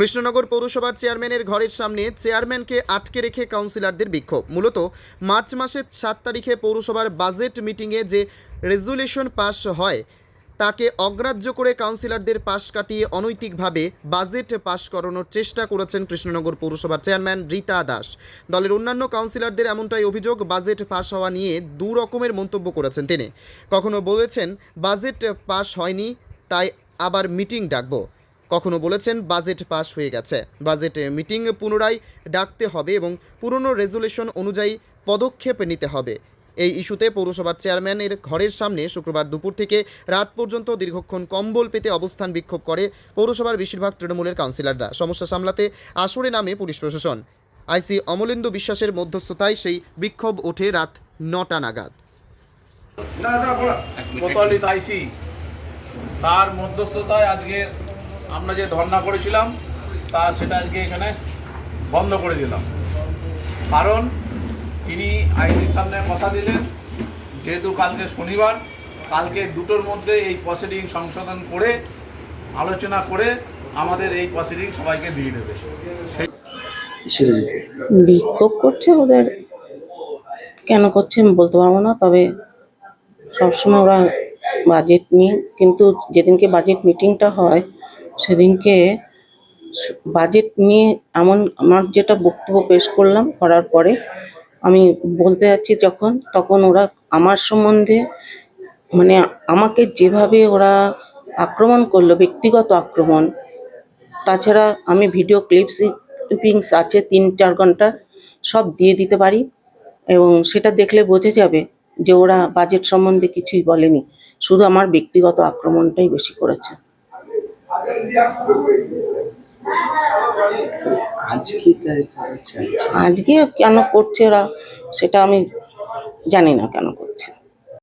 কৃষ্ণনগর পৌরসভার চেয়ারম্যানের ঘরের সামনে চেয়ারম্যানকে আটকে রেখে কাউন্সিলরদের বিক্ষোভ। মূলত মার্চ মাসের সাত তারিখে পৌরসভার বাজেট মিটিংয়ে যে রেজুলেশন পাস হয়, তাকে অগ্রাহ্য করে কাউন্সিলরদের পাশ কাটিয়ে অনৈতিকভাবে বাজেট পাশ করানোর চেষ্টা করেছেন কৃষ্ণনগর পৌরসভার চেয়ারম্যান রীতা দাস। দলের অন্যান্য কাউন্সিলরদের এমনটাই অভিযোগ, বাজেট পাশ হওয়া নিয়ে দু রকমের মন্তব্য করেছেন তিনি। কখনো বলেছেন, বাজেট পাশ হয়নি, তাই আবার মিটিং ডাকবো। কখনো বলেছেন বাজেট পাস হয়ে গেছে। বাজেট মিটিং পুনরায় ডাকতে হবে এবং পুরনো রেজুলেশন অনুযায়ী পদক্ষেপ নিতে হবে। এই ইস্যুতে পৌরসভার চেয়ারম্যানের ঘরের সামনে শুক্রবার দুপুর থেকে রাত পর্যন্ত দীর্ঘক্ষণ কম্বল পেতে অবস্থান বিক্ষোভ করে পৌরসভার বেশিরভাগ তৃণমূলের কাউন্সিলররা। সমস্যা সামলাতে আসরে নামে পুলিশ প্রশাসন। আইসি অমলেন্দু বিশ্বাসের মধ্যস্থতায় সেই বিক্ষোভ ওঠে রাত নটা নাগাদ। আইসি তার মধ্যস্থতায় আজকে আমরা যে ধর্ণা করেছিলাম তা সেটা আজকে এখানে বন্ধ করে দিলাম। কারণ তিনি আইসির সামনে কথা দিলেন যেহেতু কালকে শনিবার কালকে দুটোর মধ্যে এই প্রসিডিং সংশোধন করে আলোচনা করে আমাদের এই প্রসিডিং সবাইকে দিয়ে দেবে। বিক্ষোভ করছে ওদের? কেন করছে আমি বলতে পারব না তবে সবসময় ওরা বাজেট নিয়ে কিন্তু যেদিনকে বাজেট মিটিংটা হয় সেদিনকে বাজেট নিয়ে এমন আমার যেটা বক্তব্য পেশ করলাম, করার পরে আমি বলতে যাচ্ছি যখন, তখন ওরা আমার সম্বন্ধে মানে আমাকে যেভাবে ওরা আক্রমণ করল, ব্যক্তিগত আক্রমণ, তাছাড়া আমি ভিডিও ক্লিপস ক্লিপিংস আছে তিন, চার ঘণ্টা, সব দিয়ে দিতে পারি এবং সেটা দেখলে বোঝা যাবে যে ওরা বাজেট সম্বন্ধে কিছুই বলেনি। শুধু আমার ব্যক্তিগত আক্রমণটাই বেশি করেছে। আজকে কেন করছে ওরা সেটা আমি জানি না কেন করছে।